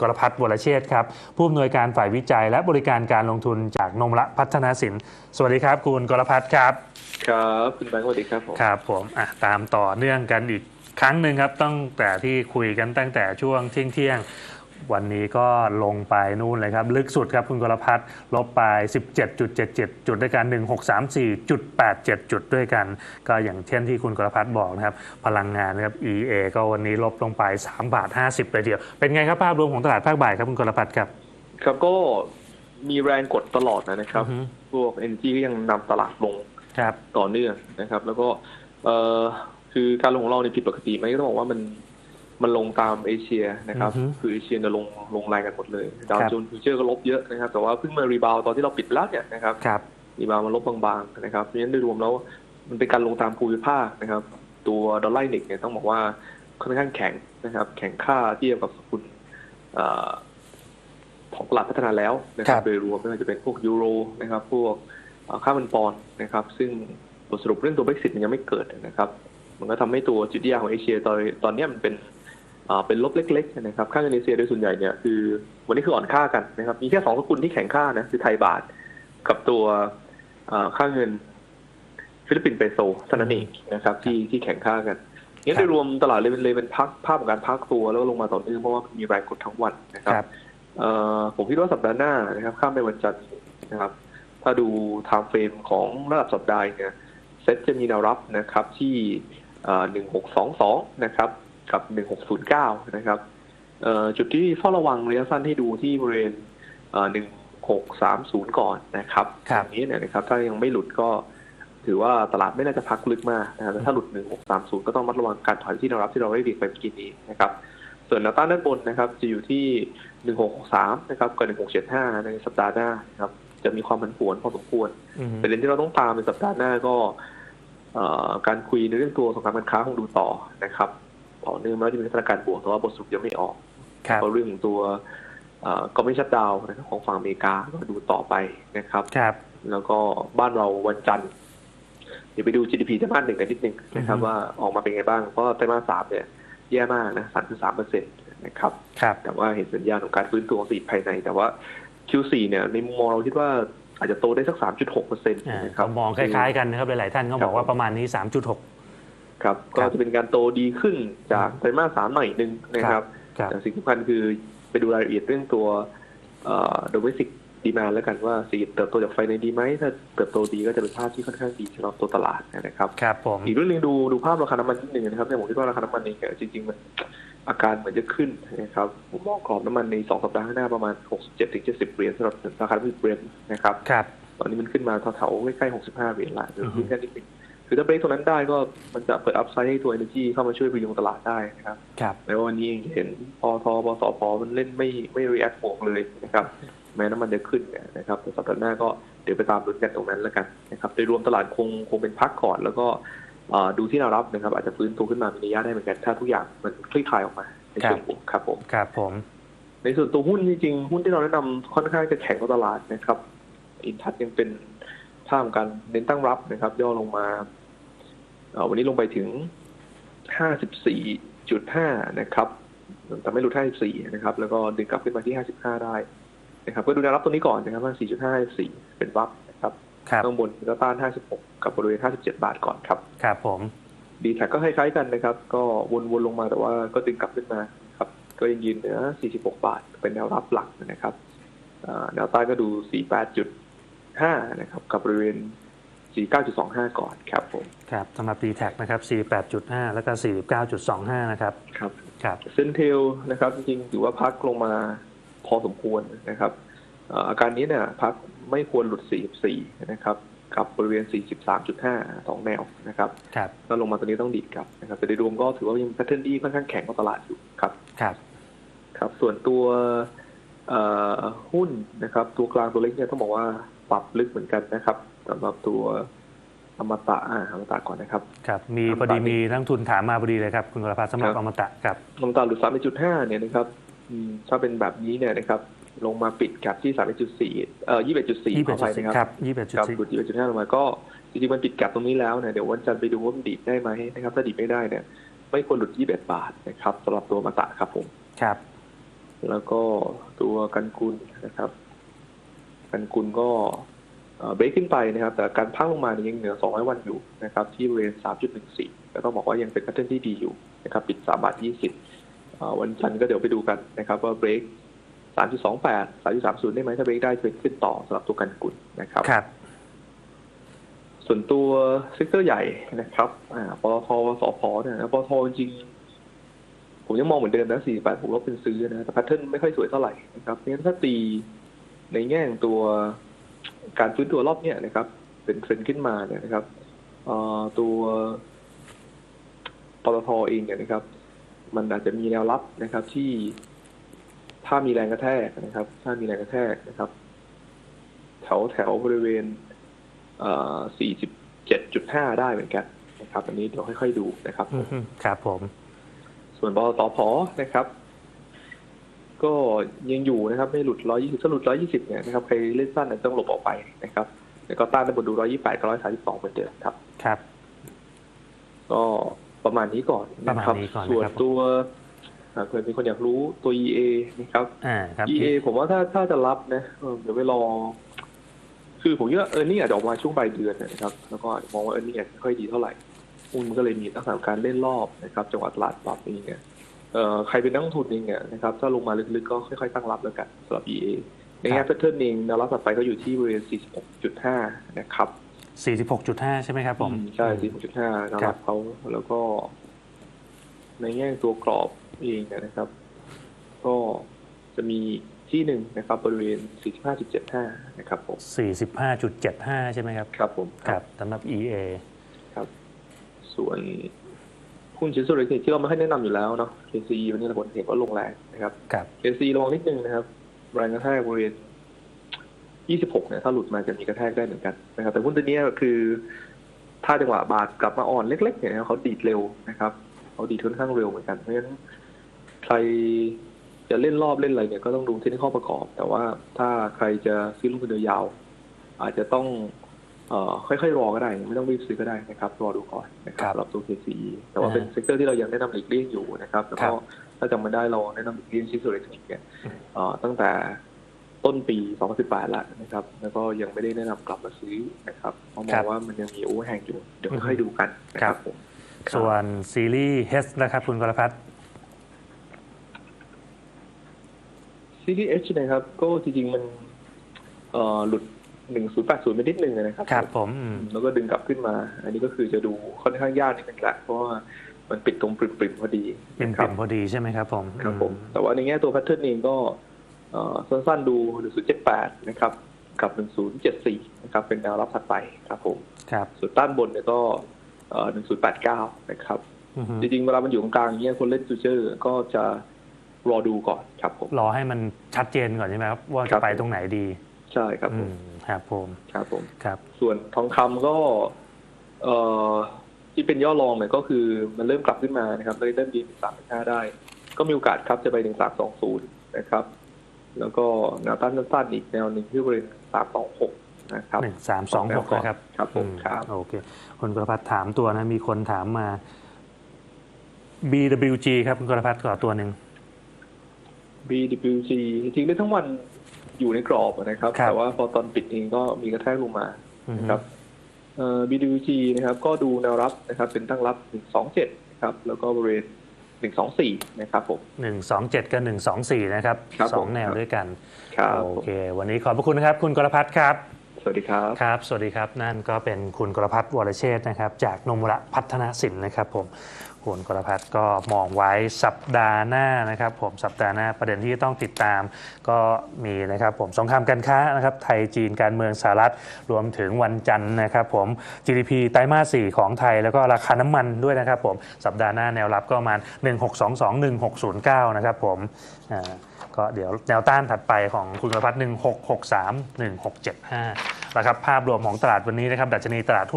กรพัฒน์วรเชษฐ์ครับ ผู้อำนวยการฝ่ายวิจัย และบริการการลงทุนจากนมละพัฒนาสิน สวัสดีครับ คุณกรพัฒน์ครับ ครับคุณแบงค์สวัสดีครับผมครับผมอะตามต่อเนื่องกันอีกครั้งหนึ่งครับตั้งแต่ที่คุยกันตั้งแต่ช่วงเที่ยงเที่ยงๆ วันนี้ก็ลงไปนู่นเลยครับ ลึกสุดครับคุณกรพัฒน์ลบไป 17.77 จุดด้วยกัน 1634.87 จุดด้วยกัน ก็อย่างเช่นที่คุณกรพัฒน์บอกนะครับ พลังงานนะครับ EA ก็วันนี้ลบลงไป3บาท50เลยเดียว เป็นไงครับภาพรวมของตลาดภาคบ่ายครับคุณกรพัฒน์ครับ ครับก็มีแรงกดตลอดนะครับอือฮึพวก NG ก็ยังนำตลาดลงครับต่อเนื่องนะครับ แล้วก็เอ่อคือการลงของเราในยผิดปกติไหมก็ต้องบอกว่ามัน มันลงตามเอเชียนะครับอือฮึคือเอเชียเนี่ยลงลงแรงกันหมดเลยดาวครับโจนส์ฟิวเจอร์ก็ลบเยอะนะครับ แต่ว่าเพิ่งมารีบาวตอนที่เราปิดไปแล้วเนี่ยนะครับครับรีบาวมาลบบางๆนะครับเพราะฉะนั้นโดยรวมแล้วมันเป็นการลงตามภูมิภาคนะครับ ตัวดอลลาร์เน็กเนี่ยต้องบอกว่าค่อนข้างแข็งนะครับ แข็งค่าเทียบกับสกุลเอ่อของตลาดพัฒนาแล้วนะครัครับบโดยรวมไม่ว่าจะเป็นพวกยูโรนะครับ พวกเอ่อค่าเงินปอนด์นะครับ ซึ่งบทสรุปเรื่องตัว Brexit มันยังไม่เกิดนะครับ มันก็ทำให้ตัวจุดยาของเอเชียตอนตอนเนี้ยมันเป็น เอ่อเป็นลบเล็กๆนะครับค่าเงินเอเชียโดยส่วนใหญ่เนี่ยคือ วันนี้คืออ่อนค่ากันนะครับ มีแค่สองสกุลที่แข็งค่านะคือไทยบาทกับตัวเอ่อค่าเงินฟิลิปปินส์เปโซเท่านั้นเองนะครับที่ที่แข่งค่ากันงั้นครับโดยรวมตลาดเลยเป็นเลยเป็นพักภาพของการพักตัวแล้วก็ลงมาต่อเนื่องเพราะว่ามีแรงกดทั้งวันนะคครับรับเอ่อผมคิดว่าสัปดาห์หน้านะครับข้ามไปวันจันทร์นะครับ ถ้าดูไทม์เฟรมของระดับสัปดาห์เนี่ยเซ็ตจะมีแนวรับนะครับที่หนึ่งหกสองสองนะครับ กับหนึ่งหกศูนย์เก้านะครับเอ่อจุดที่เฝ้าระวังระยะสั้นให้ดูที่บริเวณหนึ่งหกสามศูนย์ก่อนนะครับครับอย่างนี้เนี่ยนะครับถ้ายังไม่หลุดก็ถือว่าตลาดไม่น่าจะพักลึกมากนะครับแต่ถ้าหลุด 1630 ก็ต้องมัดระวังการถอยที่แนวรับที่เราได้เรียกไปเมื่อกี้นี้นะครับ ส่วนแนวต้านด้านบนนะครับ จะอยู่ที่ 1663 นะครับกับ1675 ในสัปดาห์หน้านะครับ จะมีความผันผวนพอสมควรอือฮึประเด็นที่เราต้องตามในสัปดาห์หน้าก็เอ่อการคุยในเรื่องตัวสงครามการค้าคงดูต่อนะครับ ต่อเนื่องแล้วจะมีสถานการณ์บวกแต่ว่าบทสรุปยังไม่ออกครับก็เรื่องของตัวก็ไม่ชัดดาวน์นะครับของฝั่งอเมริกาก็ดูต่อไปนะครับครับ แล้วก็บ้านเราวันจันทร์เดี๋ยวไปดู GDP ไตรมาสหนึ่งกันนิดนึงนะครับอือฮึว่าออกมาเป็นไงบ้าง เพราะไตรมาสสามเนี่ยแย่มากนะสามคือสามเปอร์เซ็นต์นะครับครับแต่ว่าเห็นสัญญาณของการฟื้นตัวของเศรษฐกิจภายใน แต่ว่า Q4 เนี่ยในมุมมองเราคิดว่าอาจจะโตได้สักสามจุดหกเปอร์เซ็นต์อ่านะครับก็มองคล้ายๆกันนะครับหลายๆท่านก็บอกว่าประมาณนี้ 3.6 ครับก็ครับจะเป็นการโตดีขึ้นจากไตรมาสสามหน่อยหนึ่งนะครับครับแต่สิ่งสำคัญคือไปดูรายละเอียดเรื่องตัวโดเมสิกดีมาแล้วกันว่าเศรษฐกิจเติบโตจากไฟในดีไหมถ้าเติบโตดีก็จะเป็นภาพที่ค่อนข้างดีสำหรับตัวตลาดนะครับครับผมอีกเรื่องหนึงดูดูภาพราคาน้ำมันนิดหนึ่งนะครับเนี่ยผมคิดว่าราคาน้ำมันเองเนี่ยจริงๆมันอาการเหมือนจะขึ้นนะครับผมมองกรอบน้ำมันในสองสัปดาห์ข้างหน้าประมาณ 67ถึง70เหรียญสำหรับราคาน้ำมันเบรนท์นะครับครับตอนนี้มันขึ้นมาแถวๆใกล้ๆ65เหรียญละเดี๋ยวขึ้นแค่นิดหนึง คือถ้าเบรกตรงนั้นได้ก็มันจะเปิดอัพไซด์ให้ตัว energy เข้ามาช่วยพยุงตลาดได้นะครับครับแม้ว่าวันนี้เห็นพอทปสพมันเล่นไม่ไม่ react บวกเลยนะครับแม้น้ำมันจะขึ้นเนี่ยนะครับแต่สัปดาห์หน้าก็เดี๋ยวไปตามลุ้นกันตรงนั้นแล้วกันนะครับโดยรวมตลาดคงคงเป็นพักก่อนแล้วก็เอ่อดูที่แนวรับนะครับอาจจะฟื้นตัวขึ้นมามีนัยยะได้เหมือนกันถ้าทุกอย่างมันคลี่คลายออกมาในเชิงบวกครับผมครับผม ในส่วนตัวหุ้นจริงๆหุ้นที่เราแนะนำค่อนข้างจะแข็งกว่าตลาดนะครับอินทัศยังเป็น ท่ามการเน้นตั้งรับนะครับ ย่อลงมาเอ่อวันนี้ลงไปถึง 54.5 นะครับแต่ไม่หลุด54 นะครับ แล้วก็ดึงกลับขึ้นมาที่ 55 ได้นะครับ ก็ดูแนวรับตัวนี้ก่อนนะครับว่า4.5 4เป็นวับนะครับครับข้างบนก็ต้าน 56 กับบริเวณ 57 บาทก่อนครับ ครับผม ดีแท็กก็คล้ายๆกันนะครับ ก็วนๆลงมาแต่ว่าก็ดึงกลับขึ้นมาครับ ก็ยังยืนเหนือ46 บาท เป็นแนวรับหลักนะครับอ่าแนวต้านก็ดู 48.5 นะครับ กับบริเวณ 49.25 ก่อนครับผม ครับสำหรับ d t แทนะครับ 48.5 แล้วก็ 49.25 นะครับ ครับ ครับเซนเทลนะครับ จริงๆถือว่าพักลงมาพอสมควรนะครับอ่าอาการนี้เนี่ยพักไม่ควรหลุด 44 นะครับกับบริเวณ 43.5 สองแนวนะครับครับถ้าลงมาตัวนี้ต้องดีดกลับนะครับ แต่โดยรวมก็ถือว่ายังแพทเทิร์นดีค่อนข้างแข็งกว่าตลาดอยู่ครับ ครับ ครับ ส่วนตัวเอ่อหุ้นนะครับ ตัวกลางตัวเล็กเนี่ยต้องบอกว่า ปรับลึกเหมือนกันนะครับสำหรับตัวอมตะอ่าอมตะก่อนนะครับ ครับ มีครับพอดีมีนักลงทุนถามมาพอดีเลยครับ คุณกรพัฒน์สำหรับครับอมตะครับอมตะหรือสามจุดห้าเนี่ยนะครับอืมถ้าเป็นแบบนี้เนี่ยนะครับ ลงมาปิดกับที่สามจุดสี่เอ่อยี่สิบจุดสี่ขออภัยนะ21.4คครัรับบครับหลุด21.4ยี่สิบจุดห้าลงมาก็จริงๆมันปิดกับตรงนี้แล้วเนี่ยเดี๋ยววันจันทร์ไปดูว่ามันดีดได้ไหมนะครับ ถ้าดีดไม่ได้เนี่ย ไม่ควรหลุดยี่สิบเอ็ดบาทนะครับสำหรับตัวอมตะครับผมครับในแล้วก็ตัวกันกุลนะครับ กันกุลก็เบรกขึ้นไปนะครับ แต่การพักลงมาเนี่ยยังเหนือ 200 วันอยู่นะครับ ที่บริเวณ 3.14ก็ต้องบอกว่ายังเป็นแพทเทิร์นที่ดีอยู่นะครับ ปิด3บาท20อ่าวันจันทร์ก็เดี๋ยวไปดูกันนะครับ ว่าเบรก 3.28 3.30 ได้ไหมถ้าเบรกได้จะขึ้นต่อสำหรับตัวกันกุลนะครับ ครับส่วนตัวเซกเตอร์ใหญ่นะครับอ่าปตทสพเนี่ยนะปตทจริงๆผมยังมองเหมือนเดิมนะ 48ผมว่าเป็นซื้อนะ แต่แพทเทิร์นไม่ค่อยสวยเท่าไหร่นะครับงั้นถ้าตี ในแง่ของตัวการฟื้นตัวรอบเนี้ยนะครับ เป็นเทรนด์ขึ้นมาเนี่ยนะครับเอ่อตัวปตทเองเนี่ยนะครับ มันอาจจะมีแนวรับนะครับที่ถ้ามีแรงกระแทกนะครับ ถ้ามีแรงกระแทกนะครับ แถวแถวบริเวณเอ่อ47.5 ได้เหมือนกันนะครับ อันนี้เดี๋ยวค่อยๆดูนะครับอือฮึครับผม ส่วนบลตพนะครับ ก็ยังอยู่นะครับ ไม่หลุด 120ถ้าหลุด 120 เนี่ยนะครับใครเล่นสั้นเนี่ยต้องหลบออกไปนะครับแล้วก็ต้านในบนดู 128 กับ 132 เหมือนเดิมครับ ครับ ก็ประมาณนี้ก่อนนะครับประมาณนี้ก่อนนะครับส่วนตัวอ่าเผื่อมีคนอยากรู้ตัว EA นะครับอ่าครับ EA ผมว่าถ้าถ้าจะรับนะเออเดี๋ยวไปรอ คือผมคิดว่าเออร์เน็งอาจจะออกมาช่วงปลายเดือนนะครับ แล้วก็อาจจะมองว่าเออร์เน็งอาจจะไม่ค่อยดีเท่าไหร่หุ้นมันก็เลยมีลักษณะการเล่นรอบนะครับ จังหวะตลาดปรับเองเนี่ยเอ่อ ใครเป็นนักลงทุนเองเนี่ยนะครับถ้าลงมาลึกๆก็ค่อยๆตั้งรับแล้วกันสำหรับ EA ในแง่แพทเทิร์นเองแนวรับถัดไปก็อยู่ที่บริเวณ 46.5 นะครับ 46.5 ใช่ไหมครับผมอืมใช่ 46.5แนวรับเขาแล้วก็ ในแง่ตัวกรอบเองเนี่ยนะครับ ก็จะมีที่หนึ่งนะครับบริเวณ 45.75 นะครับผม 45.75 ใช่ไหมครับ ครับผม ครับสำหรับ EA ครับ ส่วน หุ้นชิ้นส่วนเล็กที่เราไม่ให้แนะนำอยู่แล้วเนาะ KCE วันนี้เราผลเห็นว่าลงแรงนะครับครับ KCE ระวังนิดนึงนะครับแรงกระแทกบริเวณ26เนี่ยถ้าหลุดมาจะมีกระแทกได้เหมือนกันนะครับ แต่หุ้นตัวเนี้ยคือ ถ้าจังหวะบาทกลับมาอ่อนเล็ก ๆ เนี่ยนะครับเขาดีดเร็วนะครับเขาดีดค่อนข้างเร็วเหมือนกันเพราะฉะนั้นใครจะเล่นรอบเล่นอะไรเนี่ยก็ต้องดูเทคนิคประกอบ แต่ว่าถ้าใครจะซื้อลงทุนยาวๆอาจจะต้องเอ่อ ค่อยๆรอก็ได้ ไม่ต้องรีบซื้อก็ได้นะครับ รอดูก่อนนะครับสำหรับตัว KCE แต่ว่าเป็นเซกเตอร์ที่เรายังแนะนำหลีกเลี่ยงอยู่นะครับแล้วก็ถ้าจำไม่ได้เราแนะนำหลีกเลี่ยงชิ้นส่วนอิเล็กทรอนิกส์เนี่ยเอ่อตั้งแต่ต้นปี 2018 แล้วนะครับ แล้วก็ยังไม่ได้แนะนำกลับมาซื้อนะครับ เพราะมครัองบว่ามันยังมีโอเวอร์แฮงอยู่ เดี๋ยวค่อยๆดูกันนะครับผมส่วนซีรีส์ H นะครับ คุณกรพัฒน์ซีรีส์ H นะครับ ก็จริงๆ มันเอ่อ หลุด1080ไปนิดนึงนะครับครับผมอืมแล้วก็ดึงกลับขึ้นมา อันนี้ก็คือจะดูค่อนข้างยากนิดนึงแหละเพราะว่ามันปิดตรงปริมๆพอดีเป็นครัปิ่มพอดีใช่ไหมครับผมครับผมอืแต่ว่าในแง่ตัวแพทเทิร์นเองก็เอ่อสั้นๆดู1078นะครับกับ1074นะครับ เป็นแนวรับถัดไปครับผมครับส่วนต้านบนเนี่ยก็เอ่อ1089นะครับอือฮึจริงๆเวลามันอยู่ตรงกลางอย่างเงี้ยคนเล่นฟิวเจอร์ก็จะรอดูก่อนครับผมรอให้มันชัดเจนก่อนใช่ไหมครับว่าครัจะบไปตรงไหนดี ใช่ครับอืผมม ครับผมครับผมครับ ส่วนทองคำก็เอ่อที่เป็นย่อรองเนี่ยก็คือมันเริ่มกลับขึ้นมานะครับเลยเริ่มดีถึงสามห้าได้ ก็มีโอกาสครับจะไปถึงสามสองศูนย์นะครับ แล้วก็แนวต้านสั้นๆอีกแนวหนึ่งที่บริเวณสามสองหกนะครับหนึ่งสามสองหกนะครับ ครับผมอืครับโอเคคุณกรพัฒน์ถามตัวนะ มีคนถามมา BWG ครับคุณกรพัฒน์ขอตัวหนึ่ง BWG จริงๆได้ทั้งวัน อยู่ในกรอบนะครับครับ แต่ว่าพอตอนปิดเองก็มีกระแทกลงมาอือฮึนะครับเอ่อ BWG นะครับ ก็ดูแนวรับนะครับ เป็นตั้งรับ127นะครับ แล้วก็บริเวณ124นะครับผมหนึ่งสองเจ็ดกับหนึ่งสองสี่นะครับครับสองผมแนวด้วยกันครับโอผมเค วันนี้ขอบพระคุณนะครับ คุณกรพัฒน์ครับสวัสดีครับครับ สวัสดีครับ นั่นก็เป็นคุณกรพัฒน์วรเชษฐ์นะครับ จากนมระพัฒนสินนะครับผม คุณกรพัฒน์ก็มองไว้สัปดาห์หน้านะครับ ผมสัปดาห์หน้าประเด็นที่ต้องติดตามก็มีนะครับ ผมสงครามการค้านะครับไทยจีนการเมืองสหรัฐรวมถึงวันจันทร์นะครับผม GDP ไตรมาส4ของไทย แล้วก็ราคาน้ำมันด้วยนะครับ ผมสัปดาห์หน้าแนวรับก็ประมาณ 1622 1609 นะครับผมอ่าก็เดี๋ยวแนวต้านถัดไปของคุณกรพัฒน์1663 1675นะครับภาพรวมของตลาดวันนี้นะครับดัชนีตลาดหุ้น